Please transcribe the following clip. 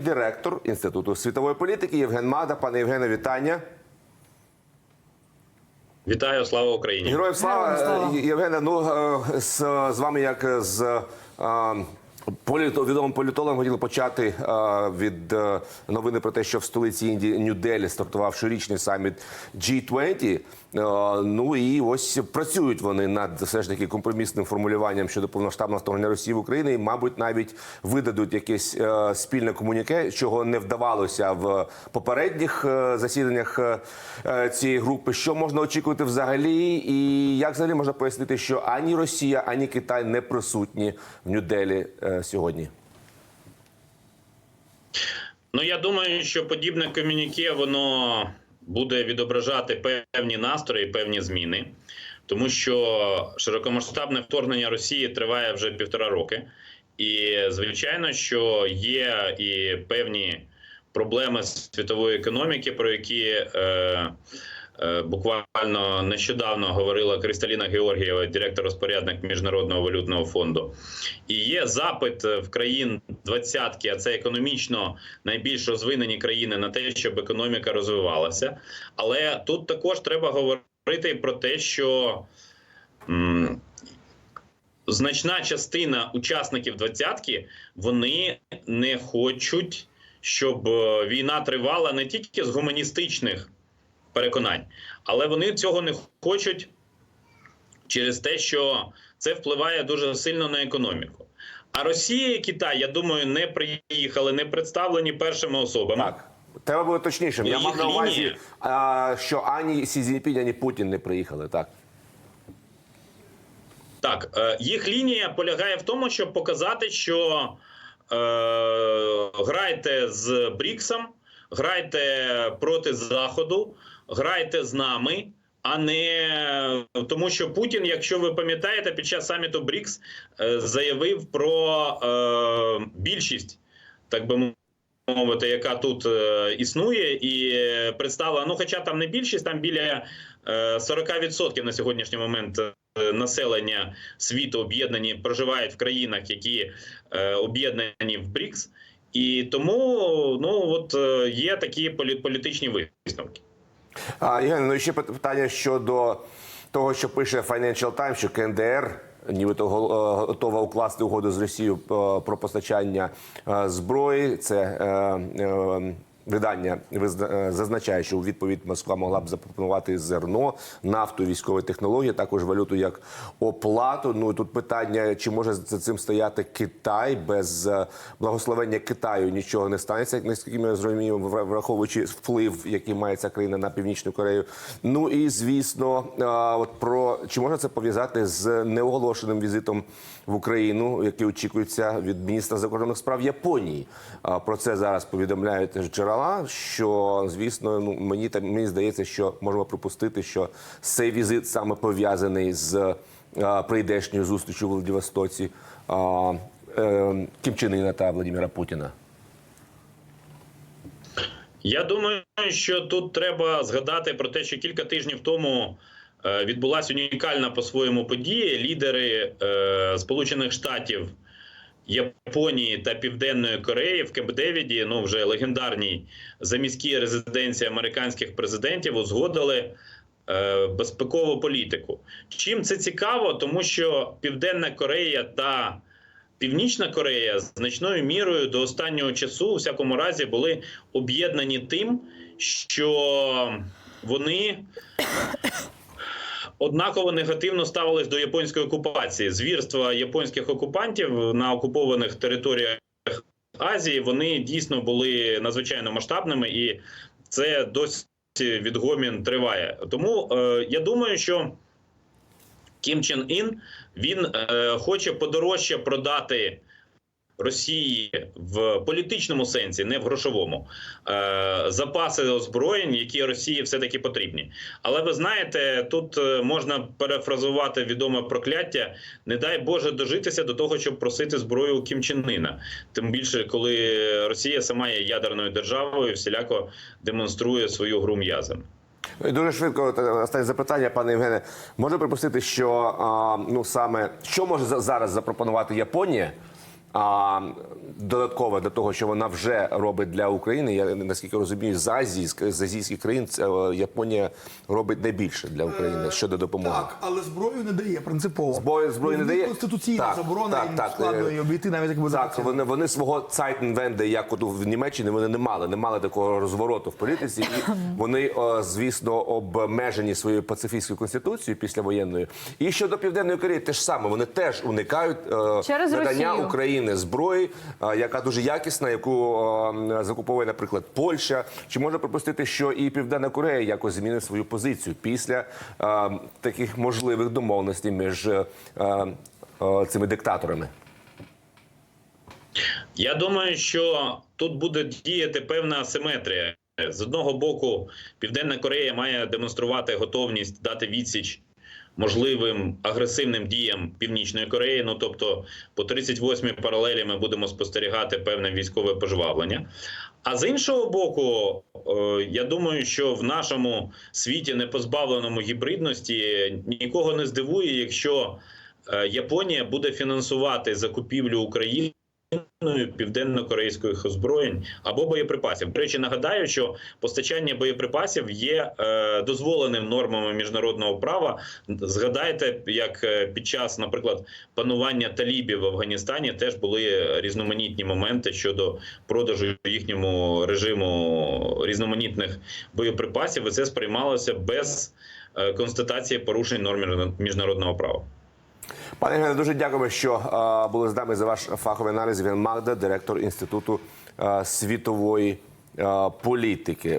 директор інституту світової політики Євген Мада. Пане Євгене, вітання. Вітаю, слава Україні! Героям слава, слава. Євгене. Ну е, з, з вами, як з е, політо, відомим політологом, хотіли почати е, від е, новини про те, що в столиці Індії Нью-Делі стартував щорічний саміт G20. Е, Ну і ось працюють вони над все ж таки компромісним формулюванням щодо повноштабного вторгнення Росії в Україну. І, мабуть, навіть видадуть якесь е, спільне комуніке, чого не вдавалося в попередніх е, засіданнях е, цієї групи. Що можна очікувати взагалі, і як взагалі можна пояснити, що ані Росія, ані Китай не присутні в Нью-Делі сьогодні? Ну я думаю, що подібне комюніке воно буде відображати певні настрої, певні зміни, тому що широкомасштабне вторгнення Росії триває вже півтора роки, і звичайно, що є і певні проблеми світової економіки, про які е, буквально нещодавно говорила Кристаліна Георгієва, директор-розпорядник Міжнародного валютного фонду. І є запит в країн двадцятки, а це економічно найбільш розвинені країни на те, щоб економіка розвивалася. Але тут також треба говорити про те, що м, значна частина учасників двадцятки вони не хочуть, щоб е, війна тривала не тільки з гуманістичних переконань, але вони цього не хочуть через те, що це впливає дуже сильно на економіку. А Росія і Китай, я думаю, не приїхали, не представлені першими особами. Так. Треба було точнішим. Я мав на увазі, що ані Сі Цзіньпінь, ані Путін не приїхали. Так. Так, е, їх лінія полягає в тому, щоб показати, що е, грайте з Бріксом, грайте проти Заходу, грайте з нами, а не тому, що Путін, якщо ви пам'ятаєте, під час саміту Брікс е, заявив про е, більшість, так би мовити, яка тут е, існує, і представила, ну, хоча там не більшість, там біля е, 40% на сьогоднішній момент е, населення світу об'єднані проживають в країнах, які е, об'єднані в БРІКС. І тому ну от е, є такі полі- політичні висновки. А, Євген, ну і ще пит- питання щодо того, що пише Financial Times, що КНДР нібито е, готова укласти угоду з Росією е, про постачання е, зброї. Це видання е, зазначає, що у відповідь Москва могла б запропонувати зерно, нафту, військові технології, також валюту як оплату. Ну і тут питання, чи може за цим стояти Китай без е, благословення Китаю нічого не станеться, як наскільки ми розуміємо, враховуючи вплив, який має ця країна на північну Корею. Ну і звісно, е, от про чи можна це пов'язати з неоголошеним візитом в Україну, який очікується від міністра закордонних справ Японії. Про це зараз повідомляють джерела. Що звісно, ну мені та мені здається, що можемо припустити, що цей візит саме пов'язаний з а, прийдешньою зустрічю у Владивостоці а, е, Чен Іна та Владимира Путіна. Я думаю, що тут треба згадати про те, що кілька тижнів тому е, відбулася унікальна по-своєму подія. Лідери е, Сполучених Штатів, Японії та Південної Кореї в Кемп-Девіді, ну вже легендарній заміській резиденції американських президентів, узгодили е, безпекову політику. Чим це цікаво, тому що Південна Корея та Північна Корея значною мірою до останнього часу, у всякому разі, були об'єднані тим, що вони однаково негативно ставились до японської окупації. Звірства японських окупантів на окупованих територіях Азії вони дійсно були надзвичайно масштабними, і це досі відгомін триває. Тому е, я думаю, що. Кім Чен Ін він е, хоче подорожче продати Росії в політичному сенсі, не в грошовому, е, запаси озброєнь, які Росії все-таки потрібні. Але ви знаєте, тут е, можна перефразувати відоме прокляття: не дай Боже дожитися до того, щоб просити зброю у Кім Чен Іна. Тим більше, коли Росія сама є ядерною державою, всіляко демонструє свою гру м'язами. Дуже швидко от, останнє запитання, пане Євгене. Можна припустити, що ну саме що може за- зараз запропонувати Японія А додатково до того, що вона вже робить для України, я наскільки розумію, з Азії, з азійських країн це, е, Японія робить найбільше для України щодо допомоги. Так, але зброю не дає принципово. Зброю- зброю не дає? Конституційна Так, заборона так, їм так, складно е, і обійти навіть якби Так, захотіли. вони, вони свого Zeitenwende, як от в Німеччині, вони не мали, не мали такого розвороту в політиці. І вони, звісно, обмежені своєю пацифістською конституцією післявоєнною. І щодо Південної Кореї, те ж саме, вони теж уникають е, Через надання Росію. України зброї, е, яка дуже якісна, яку закуповує, наприклад, Польща. Чи можна припустити, що і Південна Корея якось змінить свою позицію після таких можливих домовленостей між е, цими диктаторами? Я думаю, що тут буде діяти певна асиметрія. З одного боку, Південна Корея має демонструвати готовність дати відсіч можливим агресивним діям Північної Кореї. Ну тобто, по 38-й паралелі ми будемо спостерігати певне військове пожвавлення. А з іншого боку, е, я думаю, що в нашому світі, не позбавленому гібридності, нікого не здивує, якщо е, Японія буде фінансувати закупівлю України. Південно-корейських озброєнь або боєприпасів. До речі, нагадаю, що постачання боєприпасів є е, дозволеним нормами міжнародного права. Згадайте, як е, під час, наприклад, панування талібів в Афганістані теж були різноманітні моменти щодо продажу їхньому режиму різноманітних боєприпасів, і це сприймалося без е, констатації порушень норм міжнародного права. Пане Євгене, дуже дякуємо, що е, були з нами за ваш фаховий аналіз. Він Магда, директор інституту е, світової е, політики.